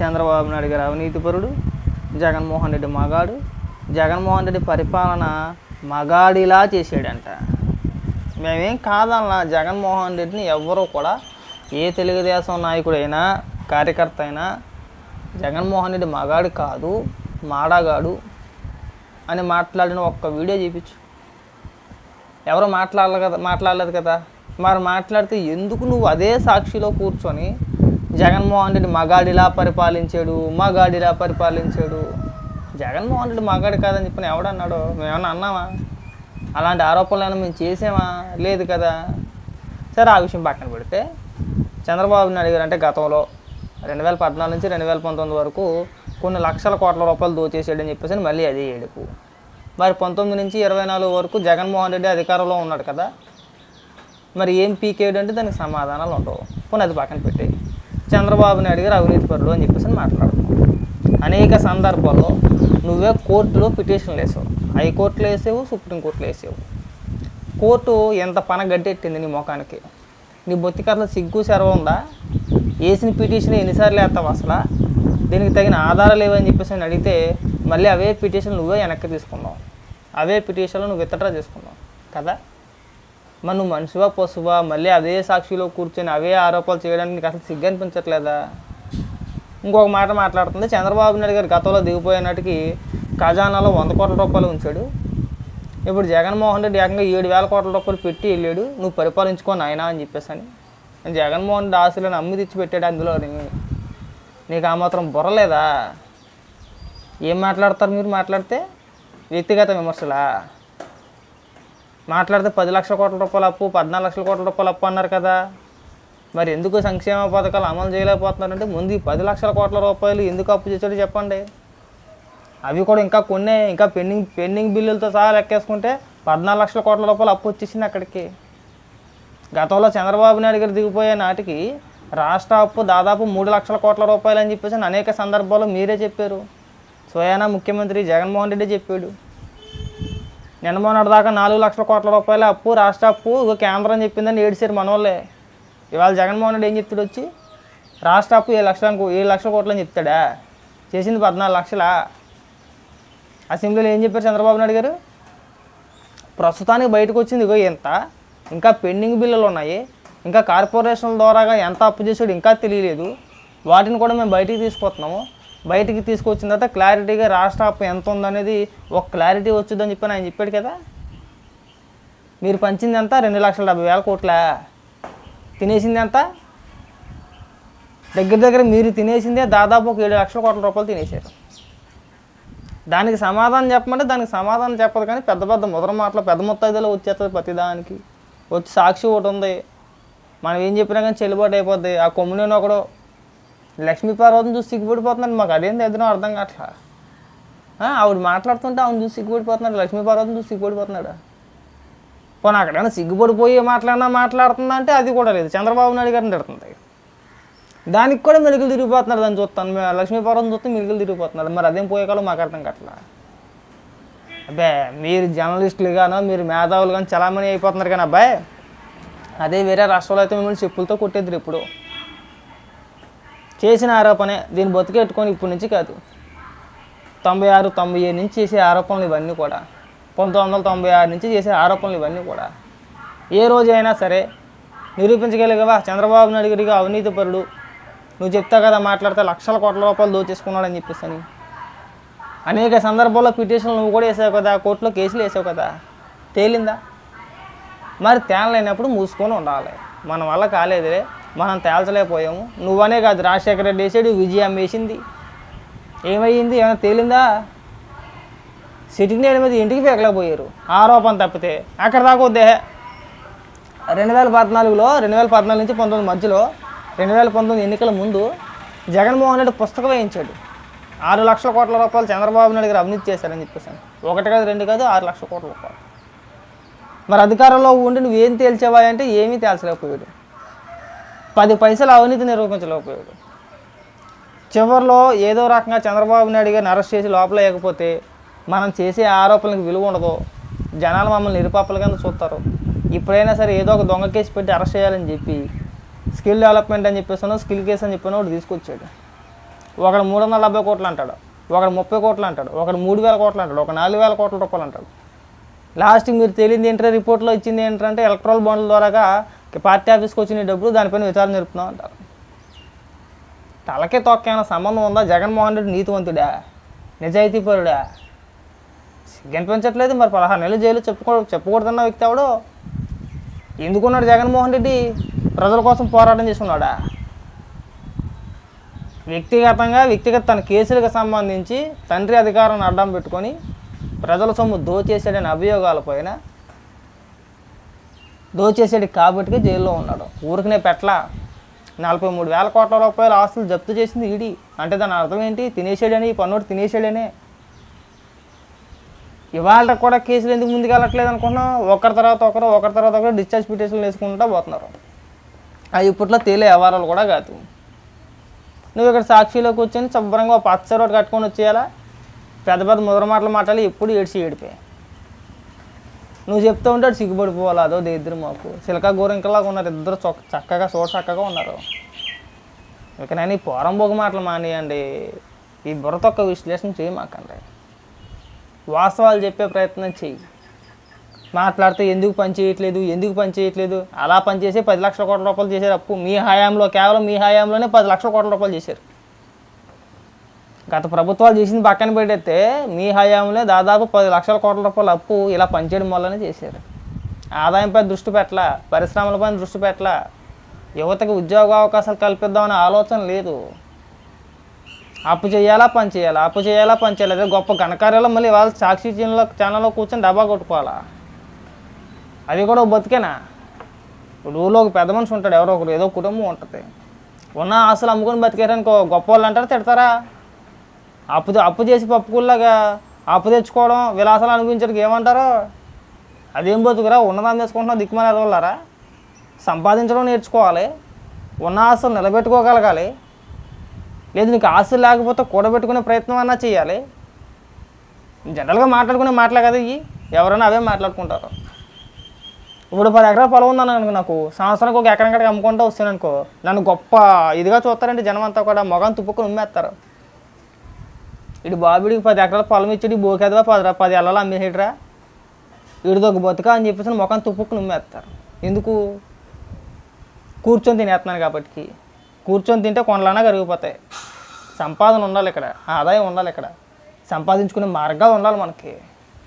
చంద్రబాబు నాయుడు గారు అవినీతిపరుడు జగన్మోహన్ రెడ్డి మగాడు. జగన్మోహన్ రెడ్డి పరిపాలన మగాడిలా చేసాడంట మేమేం కాదన్నా జగన్మోహన్ రెడ్డిని ఎవ్వరూ కూడా ఏ తెలుగుదేశం నాయకుడైనా కార్యకర్త అయినా జగన్మోహన్ రెడ్డి మగాడు కాదు మాడగాడు అని మాట్లాడిన ఒక్క వీడియో చూపించు. ఎవరు మాట్లాడలేదు కదా మాట్లాడలేదు కదా? మరి మాట్లాడితే ఎందుకు నువ్వు అదే సాక్షిలో కూర్చొని జగన్మోహన్ రెడ్డి మగాడిలా పరిపాలించాడు మగాడిలా పరిపాలించాడు. జగన్మోహన్ రెడ్డి మగాడు కాదని చెప్పిన ఎవడన్నాడో మేమన్నా అన్నామా? అలాంటి ఆరోపణలు మేము చేసామా? లేదు కదా. సరే ఆ విషయం పక్కన పెడితే చంద్రబాబు నాయుడు గారు అంటే గతంలో రెండు వేల పద్నాలుగు నుంచి రెండు వేల పంతొమ్మిది వరకు కొన్ని లక్షల కోట్ల రూపాయలు దోచేసాడని చెప్పేసి మళ్ళీ అదే ఏడుపు. మరి పంతొమ్మిది నుంచి ఇరవై నాలుగు వరకు జగన్మోహన్ రెడ్డి అధికారంలో ఉన్నాడు కదా. మరి ఏం పీకేడు అంటే దానికి సమాధానాలు ఉండవు. పోనీ అది పక్కన పెట్టి చంద్రబాబు నాయుడు గారు అవినీతి పరుడు అని చెప్పేసి మాట్లాడుతున్నాం అనేక సందర్భాల్లో నువ్వే కోర్టులో పిటిషన్లు వేసావు. హైకోర్టులో వేసావు సుప్రీంకోర్టులో వేసావు. కోర్టు ఎంత పన గడ్డెట్టింది నీ ముఖానికి? నీ బొత్తికట్ల సిగ్గు సెరవ ఉందా? వేసిన పిటిషన్ ఎన్నిసార్లు వేస్తావు అసలు? దీనికి తగిన ఆధారాలు లేవని చెప్పేసి నేను అడిగితే మళ్ళీ అవే పిటిషన్ నువ్వే వెనక్కి తీసుకున్నావు. అవే పిటిషన్లు నువ్వు విత్డ్రా చేసుకున్నావు. కదా? మనం మనిషివా పశువా? మళ్ళీ అదే సాక్షిలో కూర్చొని అవే ఆరోపణలు చేయడానికి నీకు అసలు సిగ్గు అనిపించట్లేదా ఇంకొక మాట మాట్లాడుతుంది. చంద్రబాబు నాయుడు గారు గతంలో దిగిపోయినట్టుకి ఖజానాలో వంద కోట్ల రూపాయలు ఉంచాడు. ఇప్పుడు జగన్మోహన్ రెడ్డి ఏకంగా ఏడు వేల కోట్ల రూపాయలు పెట్టి వెళ్ళాడు. నువ్వు పరిపాలించుకో నాయనా అని చెప్పేసి అని జగన్మోహన్ రెడ్డి ఆశలను అమ్మి తెచ్చి పెట్టాడు అందులో నీకు ఆ మాత్రం బుర్రలేదా ఏం మాట్లాడతారు మీరు మాట్లాడితే? వ్యక్తిగత విమర్శలా? మాట్లాడితే పది లక్షల కోట్ల రూపాయల అప్పు పద్నాలుగు లక్షల కోట్ల రూపాయల అప్పు అన్నారు కదా. మరి ఎందుకు సంక్షేమ పథకాలు అమలు చేయలేకపోతున్నారంటే ముందు ఈ పది లక్షల కోట్ల రూపాయలు ఎందుకు అప్పు చేసాడో చెప్పండి. అవి కూడా ఇంకా కొన్ని ఇంకా పెండింగ్ పెండింగ్ బిల్లులతో సహా లెక్కేసుకుంటే పద్నాలుగు లక్షల కోట్ల రూపాయలు అప్పు వచ్చేసింది అక్కడికి. గతంలో చంద్రబాబు నాయుడు గారు దిగిపోయే నాటికి రాష్ట్ర అప్పు దాదాపు మూడు లక్షల కోట్ల రూపాయలు అని చెప్పేసి అనేక సందర్భాల్లో మీరే చెప్పారు. స్వయానా ముఖ్యమంత్రి జగన్మోహన్ రెడ్డి చెప్పాడు. నిన్న మొన్నటి దాకా నాలుగు లక్షల కోట్ల రూపాయల అప్పు రాష్ట్ర అప్పు కేంద్రం చెప్పిందని ఏడిసారు మనోళ్ళే. ఇవాళ జగన్మోహన్ రెడ్డి ఏం చెప్తాడు వచ్చి? రాష్ట్ర అప్పు ఏడు లక్షలకు ఏడు లక్షల కోట్లు అని చెప్తాడా? చేసింది పద్నాలుగు లక్షలా? అసెంబ్లీలో ఏం చెప్పారు చంద్రబాబు నాయుడు గారు? ప్రస్తుతానికి బయటకు వచ్చింది ఇగో ఎంత? ఇంకా పెండింగ్ బిల్లులు ఉన్నాయి. ఇంకా కార్పొరేషన్ల ద్వారాగా ఎంత అప్పు చేసాడు ఇంకా తెలియలేదు. వాటిని కూడా మేము బయటికి తీసుకొస్తున్నాము. బయటికి తీసుకొచ్చిన తర్వాత క్లారిటీగా రాష్ట్ర అప్పు ఎంత ఉందనేది ఒక క్లారిటీ వచ్చిందని చెప్పి ఆయన చెప్పాడు కదా. మీరు పంచింది ఎంత రెండు లక్షల డెబ్బై వేల కోట్ల? తినేసింది ఎంత? దగ్గర దగ్గర మీరు తినేసిందే దాదాపు ఒక ఏడు లక్షల కోట్ల రూపాయలు తినేశారు. దానికి సమాధానం చెప్పమంటే దానికి సమాధానం చెప్పదు కానీ పెద్ద పెద్ద ముద్ర మాటలు పెద్ద మొత్తాయిలో వచ్చేస్తుంది ప్రతిదానికి వచ్చి సాక్షి ఒకటి ఉంది. మనం ఏం చెప్పినా కానీ చెల్లుబాటు అయిపోద్ది. ఆ కొమ్ముని ఒకడు లక్ష్మీ పార్వతిని చూసి సిగ్గుపడిపోతున్నాడు. మాకు అదేం తెద్దనో అర్థం కావట్లా? ఆవిడ మాట్లాడుతుంటే ఆవిడ చూసి సిగ్గుపడిపోతున్నాడు. లక్ష్మీ పార్వతిని చూసి సిగ్గుపడిపోతున్నాడు. పోనీ అక్కడైనా సిగ్గుపడిపోయి మాట్లాడినా మాట్లాడుతుందా అంటే అది కూడా లేదు. చంద్రబాబు నాయుడు గారిని తిడుతుంది. దానికి కూడా మెలుగులు తిరిగిపోతున్నారు దాన్ని చూస్తాను. మేము లక్ష్మీపురం చూస్తే మెలుగులు తిరిగిపోతున్నారు మరి అదేం పోయే కాలం మాకు అర్థం కావట్లా? అబ్బే మీరు జర్నలిస్టులు గానో మీరు మేధావులు కానీ చలామణి అయిపోతున్నారు కానీ అబ్బాయి అదే వేరే రాష్ట్రాల్లో అయితే మిమ్మల్ని చెప్పులతో కొట్టేద్దరు ఇప్పుడు చేసిన ఆరోపణే. దీన్ని బతికెట్టుకొని ఇప్పటి నుంచి కాదు. తొంభై ఆరు తొంభై ఏడు నుంచి చేసే ఆరోపణలు ఇవన్నీ కూడా. పంతొమ్మిది వందల తొంభై ఆరు నుంచి చేసే ఆరోపణలు ఇవన్నీ కూడా. ఏ రోజైనా సరే నిరూపించగలిగావా? చంద్రబాబు నాయుడు గారికి అవినీతి పరుడు. నువ్వు చెప్తా కదా మాట్లాడితే లక్షల కోట్ల రూపాయలు దోచేసుకున్నాడని చెప్పేసి అని అనేక సందర్భాల్లో పిటిషన్లు నువ్వు కూడా వేసావు కదా కోర్టులో కేసులు వేసావు కదా. తేలిందా? మరి తేలలేనప్పుడు మూసుకొని ఉండాలి. మన వల్ల కాలేదులే మనం తేల్చలేకపోయాము. నువ్వనే కాదు రాజశేఖర రెడ్డి వేసాడు విజయం వేసింది. ఏమయ్యింది? ఏమైనా తేలిందా? సిటింగ్ నేల మీద ఇంటికి పేకలేకపోయారు. ఆరోపణ తప్పితే అక్కడ దాకా వద్దే? రెండు వేల పద్నాలుగులో రెండు వేల పద్నాలుగు నుంచి పంతొమ్మిది మధ్యలో రెండు వేల పంతొమ్మిది ఎన్నికల ముందు జగన్మోహన్ రెడ్డి పుస్తకం వేయించాడు. ఆరు లక్షల కోట్ల రూపాయలు చంద్రబాబు నాయుడు గారు అవినీతి చేశారని చెప్పేసి. ఒకటి కాదు రెండు కాదు ఆరు లక్షల కోట్ల రూపాయలు. మరి అధికారంలో ఉండి నువ్వేం తేల్చేవా అంటే ఏమీ తేల్చలేకపోయాడు. పది పైసలు అవినీతి నిరూపించలేకపోయాడు చివరిలో ఏదో రకంగా చంద్రబాబు నాయుడు గారిని అరెస్ట్ చేసి లోపల లేకపోతే మనం చేసే ఆరోపణలకు విలువ ఉండదు. జనాలు మమ్మల్ని నిరుపాపల కింద చూస్తారు. ఇప్పుడైనా సరే ఏదో ఒక దొంగ కేసు పెట్టి అరెస్ట్ చేయాలని చెప్పి స్కిల్ డెవలప్మెంట్ అని చెప్పేసాను స్కిల్ కేసు అని చెప్పాను ఒకటి తీసుకొచ్చాడు. ఒకడు మూడు వందల డెబ్బై కోట్లు అంటాడు. ఒకడు ముప్పై కోట్లు అంటాడు. ఒకడు మూడు వేల కోట్లు అంటాడు. ఒక నాలుగు వేల కోట్ల రూపాయలు అంటాడు. లాస్ట్ మీరు తేలింది ఏంటంటే రిపోర్ట్లో ఇచ్చింది ఏంటంటే ఎలక్ట్రల్ బాండ్ల ద్వారాగా పార్టీ ఆఫీస్కి వచ్చిన డబ్బులు దానిపైన విచారణ జరుపుతున్నాం అంటారు. తలకే తొక్కైన సంబంధం ఉందా? జగన్మోహన్ రెడ్డి నీతివంతుడా? నిజాయితీపరుడా? కనిపించట్లేదు మరి పదహారు నెలలు జైలు చెప్పుకో చెప్పకూడదన్న వ్యక్తి ఎవడు? ఎందుకున్నాడు జగన్మోహన్ రెడ్డి? ప్రజల కోసం పోరాటం చేసుకున్నాడా వ్యక్తిగతంగా వ్యక్తిగత తన కేసులకు సంబంధించి తండ్రి అధికారాన్ని అడ్డం పెట్టుకొని ప్రజల సొమ్ము దోచేసాడని అభియోగాల పైన దోచేసాడు కాబట్టి జైల్లో ఉన్నాడు. ఊరికనే పెట్ల నలభై మూడు వేల కోట్ల రూపాయల ఆస్తులు జప్తు చేసింది ఈడీ. అంటే దాని అర్థం ఏంటి? తినేసాడని ఈ పన్నోడు తినేసాడనే ఇవాళ కూడా కేసులు ఎందుకు ముందుకు వెళ్ళట్లేదు అనుకున్నాం ఒకరి తర్వాత ఒకరు ఒకరి తర్వాత ఒకరు డిశ్చార్జ్ పిటిషన్లు వేసుకుంటూ పోతున్నారు. అవి ఇప్పట్లో తేలే వ్యవహారాలు కూడా కాదు. నువ్వు ఇక్కడ సాక్షిలో కూర్చొని శుభ్రంగా ఒక పచ్చ రోడ్డు కట్టుకొని వచ్చేయాలా? పెద్ద పెద్ద ముద్ర మాటలు మాట్లాడి ఎప్పుడు ఏడ్చి ఏడిపోయి నువ్వు చెప్తూ ఉంటే సిగ్గుపడిపోవాలి అదో దగ్గర మాకు. సిలక గోరింకలాగా ఉన్నారు ఇద్దరు చొక్క చక్కగా చూడ చక్కగా ఉన్నారు. ఇక నేను ఈ పోరంబోగు మాటలు మానేయండి. ఈ బుర్రతొక్క విశ్లేషణ చేయమాకండి వాస్తవాలు చెప్పే ప్రయత్నం చెయ్యి మాట్లాడితే ఎందుకు పని చేయట్లేదు ఎందుకు పని చేయట్లేదు? అలా పనిచేసి పది లక్షల కోట్ల రూపాయలు చేశారు అప్పు. మీ హయాంలో కేవలం మీ హయాంలోనే పది లక్షల కోట్ల రూపాయలు చేశారు. గత ప్రభుత్వాలు చేసింది పక్కన పెడితే మీ హయాంలో దాదాపు పది లక్షల కోట్ల రూపాయల అప్పు ఇలా పనిచేయడం వల్లనే చేశారు. ఆదాయంపై దృష్టి పెట్టల పరిశ్రమలపై దృష్టి పెట్టల యువతకు ఉద్యోగ అవకాశాలు కల్పిద్దామనే ఆలోచన లేదు. అప్పు చేయాలా పని చేయాలా? అప్పు చేయాలా పని చేయాలి? అదే గొప్ప ఘనకార్యాలు మళ్ళీ వాళ్ళ సాక్షి ఛానల్లో ఛానల్లో కూర్చొని డబ్బా కొట్టుకోవాలా? అది కూడా బతికేనా? ఇప్పుడు ఊళ్ళో ఒక పెద్ద మనిషి ఉంటాడు ఎవరో ఒకరు ఏదో కుటుంబం ఉంటుంది. ఉన్న ఆశలు అమ్ముకొని బతికారనుకో గొప్ప వాళ్ళు అంటారా తిడతారా? అప్పు అప్పు చేసి పప్పుకుల్లాగా అప్పు తెచ్చుకోవడం విలాసాలు అనిపించడానికి ఏమంటారు? అదేం బతుకురా? ఉన్నదాన్ని తెచ్చుకుంటున్నా దిక్కుమాలి ఎదగలరా సంపాదించడం నేర్చుకోవాలి. ఉన్న ఆస్తులు నిలబెట్టుకోగలగాలి. లేదు నీకు ఆస్తులు లేకపోతే కూడబెట్టుకునే ప్రయత్నం అన్నా చేయాలి. జనరల్గా మాట్లాడుకునే మాటలే కదా ఇవి. ఎవరైనా అవే మాట్లాడుకుంటారు. ఇప్పుడు పది ఎకరాల పొలం ఉందని అనుకో నాకు. సంవత్సరానికి ఒక ఎకరం కడికి అమ్ముకుంటూ వస్తాను అనుకో. నన్ను గొప్ప ఇదిగా చూస్తారంటే జనం అంతా కూడా మొగం తుప్పుకొని ఉమ్మేస్తారు. ఇటు బాబుడికి పది ఎకరాల పొలం ఇచ్చాడు బోకేదవా? పది పది ఎల్లలు అమ్మేసేటరా? వీడిది ఒక బతుక అని చెప్పేసి ముఖం తుప్పుకు నుమ్మేస్తారు. ఎందుకు? కూర్చొని తినేస్తున్నాను కాబట్టి కూర్చొని తింటే కొండలన్నా కరిగిపోతాయి. సంపాదన ఉండాలి ఇక్కడ. ఆదాయం ఉండాలి ఇక్కడ. సంపాదించుకునే మార్గాలు ఉండాలి మనకి.